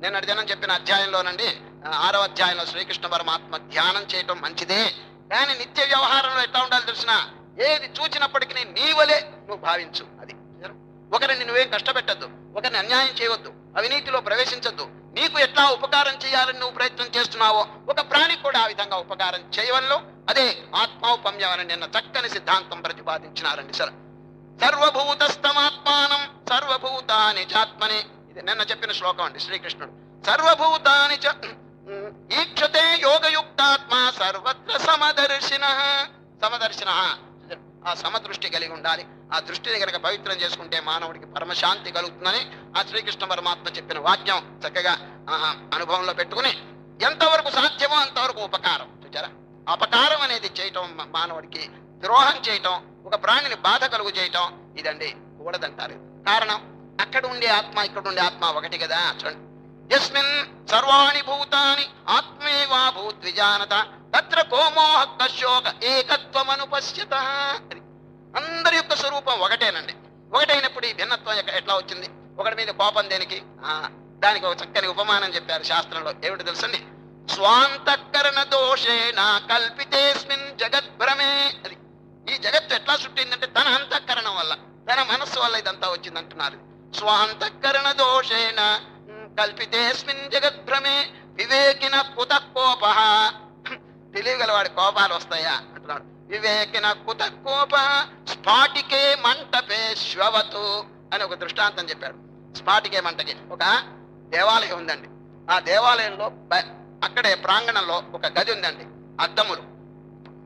నేను అడిగానని చెప్పిన అధ్యాయంలోనండి ఆరో ఆరవ అధ్యాయంలో శ్రీకృష్ణ పరమాత్మ ధ్యానం చేయటం మంచిదే. కానీ నిత్య వ్యవహారంలో ఎట్లా ఉండాలి తెలిసిన? ఏది చూచినప్పటికీ నీ వలే నువ్వు భావించు. అది ఒకరిని నువ్వేం కష్టపెట్టద్దు. ఒకరిని అన్యాయం చేయవద్దు అవినీతిలో ప్రవేశించొద్దు. నీకు ఎట్లా ఉపకారం చేయాలని నువ్వు ప్రయత్నం చేస్తున్నావో ఒక ప్రాణి కూడా ఆ విధంగా ఉపకారం చేయవల్లో అదే ఆత్మౌపమ్యం అని నిన్న చక్కని సిద్ధాంతం ప్రతిపాదించినారండి సరే. సర్వభూతస్తమాత్మానం సర్వభూతాని చాత్మని. ఇది నిన్న చెప్పిన శ్లోకం అండి శ్రీకృష్ణుడు. సర్వభూతాని చ ఈక్షతే యోగయుక్తాత్మ సర్వత్ర సమదర్శిన. సమదర్శిన. ఆ సమదృష్టి కలిగి ఉండాలి. ఆ దృష్టిని కనుక పవిత్రం చేసుకుంటే మానవుడికి పరమశాంతి కలుగుతుందని ఆ శ్రీకృష్ణ పరమాత్మ చెప్పిన వాక్యం చక్కగా అనుభవంలో పెట్టుకుని ఎంతవరకు సాధ్యమో అంతవరకు ఉపకారం. చూచారా? అపకారం అనేది చేయటం మానవుడికి ద్రోహం చేయటం ఒక ప్రాణిని బాధ కలుగు చేయటం ఇదండి కూడదంటారు. కారణం? అక్కడ ఉండే ఆత్మ ఇక్కడ ఉండే ఆత్మ ఒకటి కదా చూడండి. యస్మిన్ సర్వాణి భూతాని ఆత్మేవా భూద్విజానత తత్ర కోమోహ శోక ఏకత్వమనుపశ్యత. అందరి యొక్క స్వరూపం ఒకటేనండి. ఒకటైనప్పుడు ఈ భిన్నత్వం ఎట్లా వచ్చింది? ఒకటి మీద కోపం దేనికి? ఆ, దానికి ఒక చక్కని ఉపమానం చెప్పారు శాస్త్రంలో. ఏమిటి తెలుసండి? దోషే నా కల్పితేస్మిన్ జగద్భ్రమే. అది ఈ జగత్తు ఎట్లా చుట్టిందంటే తన అంతఃకరణం వల్ల తన మనస్సు వల్ల ఇదంతా వచ్చింది అంటున్నారు దోషేణ కల్పితేస్మిన్ జగద్భ్రమే వివేకిన కుత కోప తెలియగలవాడి కోపాలు వస్తాయా? అంటున్నాడు. వివేకిన కుత కోప స్ఫాటికే మంటపే శ్వవతు అని ఒక దృష్టాంతం చెప్పాడు స్ఫాటికే మంటకి ఒక దేవాలయం ఉందండి. ఆ దేవాలయంలో అక్కడే ప్రాంగణంలో ఒక గది ఉందండి. అద్దములు.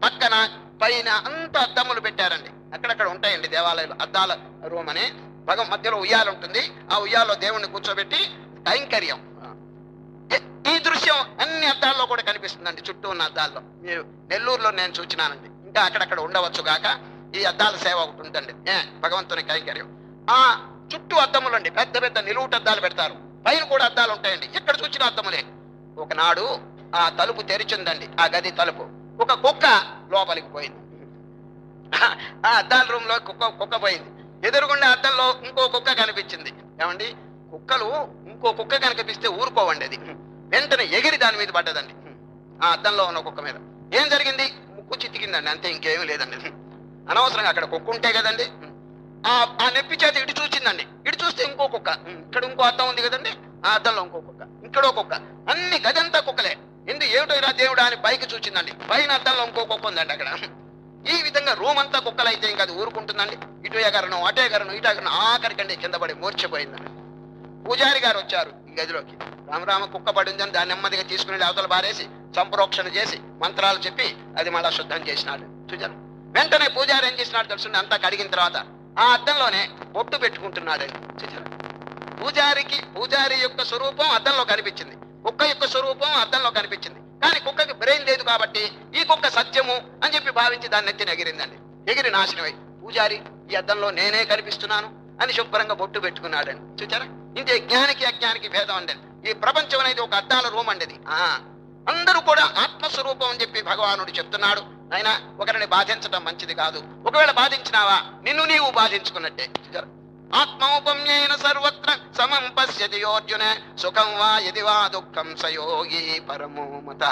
పక్కన పైన అంత అద్దములు పెట్టారండి. అక్కడక్కడ ఉంటాయండి దేవాలయాలు. అద్దాల రూమ్ అని భగం మధ్యలో ఉయ్యాల ఉంటుంది. ఆ ఉయ్యాలో దేవుణ్ణి కూర్చోబెట్టి కైంకర్యం ఈ- దృశ్యం అన్ని అద్దాల్లో కూడా కనిపిస్తుందండి చుట్టూ ఉన్న అద్దాల్లో. మీరు నెల్లూరులో నేను చూచినానండి. ఇంకా అక్కడక్కడ ఉండవచ్చు గాక ఈ అద్దాల సేవ ఒకటి ఉందండి. ఏ భగవంతుని కైంకర్యం. ఆ చుట్టూ అద్దములు అండి పెద్ద పెద్ద నిలువుట అద్దాలు పెడతారు. పైన కూడా అద్దాలు ఉంటాయండి. ఎక్కడ చూసిన అద్దములే. ఒకనాడు ఆ తలుపు తెరిచిందండి ఆ గది తలుపు. ఒక కుక్క లోపలికి పోయింది. ఆ అద్దాల రూమ్లో కుక్క కుక్క పోయింది. ఎదురుగుండే అద్దంలో ఇంకో కుక్క కనిపించింది. ఏమండి? కుక్కలు ఇంకో కుక్క కనిపిస్తే ఊరుకోవండి అది. వెంటనే ఎగిరి దాని మీద పడ్డదండి. ఆ అద్దంలో ఉన్న కుక్క మీద. ఏం జరిగింది? ముక్కు చితికిందండి. అంతే ఇంకేమీ లేదండి. అనవసరంగా అక్కడ కుక్క ఉంటే కదండి. ఆ ఆ నొప్పి చేతి ఇటు చూసిందండి ఇటు చూస్తే ఇంకో కుక్క. ఇక్కడ ఇంకో అద్దం ఉంది కదండి. ఆ అద్దంలో ఇంకో కుక్క. ఇక్కడో కుక్క. అన్ని గదంతా కుక్కలే. ఎందుకు ఏమిటో ఇలా దేవుడా అని పైకి చూచిందండి. పైన అద్దంలో ఇంకో కుక్క ఉందండి అక్కడ. ఈ విధంగా రూమ్ అంతా కుక్కలైతే ఇంకా అది ఊరుకుంటుందండి. ఇటు ఎగరను అటు ఎగరను ఇటు ఎగరను ఆఖరికండి కింద పడి మూర్చిపోయిందండి పూజారి గారు వచ్చారు ఈ గదిలోకి. రామరామ కుక్క పడిందని దాన్ని నెమ్మదిగా తీసుకుని అవతల బారేసి సంప్రోక్షణ చేసి మంత్రాలు చెప్పి అది మళ్ళా శుద్ధం చేసినాడు చూచారు వెంటనే పూజారి ఏం చేసినాడు తెలుసు అంతా కడిగిన తర్వాత. ఆ అద్దంలోనే బొట్టు పెట్టుకుంటున్నాడండి చూచారు పూజారికి పూజారి యొక్క స్వరూపం అద్దంలో కనిపించింది. కుక్క యొక్క స్వరూపం అద్దంలో కనిపించింది. కానీ కుక్కకి బ్రెయిన్ లేదు కాబట్టి ఈ కుక్క సత్యము అని చెప్పి భావించి దాన్ని ఎత్తిన ఎగిరిందండి. ఎగిరి నాశనమై. పూజారి ఈ అద్దంలో నేనే కనిపిస్తున్నాను అని శుభ్రంగా బొట్టు పెట్టుకున్నాడండి. చూచారా? ఇంతే జ్ఞానికి అజ్ఞానికి భేదం అండి. ఈ ప్రపంచం అనేది ఒక అద్దాల రూమ్ అండి ఇది. ఆ. అందరూ కూడా ఆత్మస్వరూపం అని చెప్పి భగవానుడు చెప్తున్నాడు. ఆయన ఒకరిని బాధించడం మంచిది కాదు. ఒకవేళ బాధించినావా? నిన్ను నీవు బాధించుకున్నట్టే. చూచారా? సమం పశ్యతి యోర్జున సుఖం వా యది వా దుఃఖం సయోగి పరమో మత.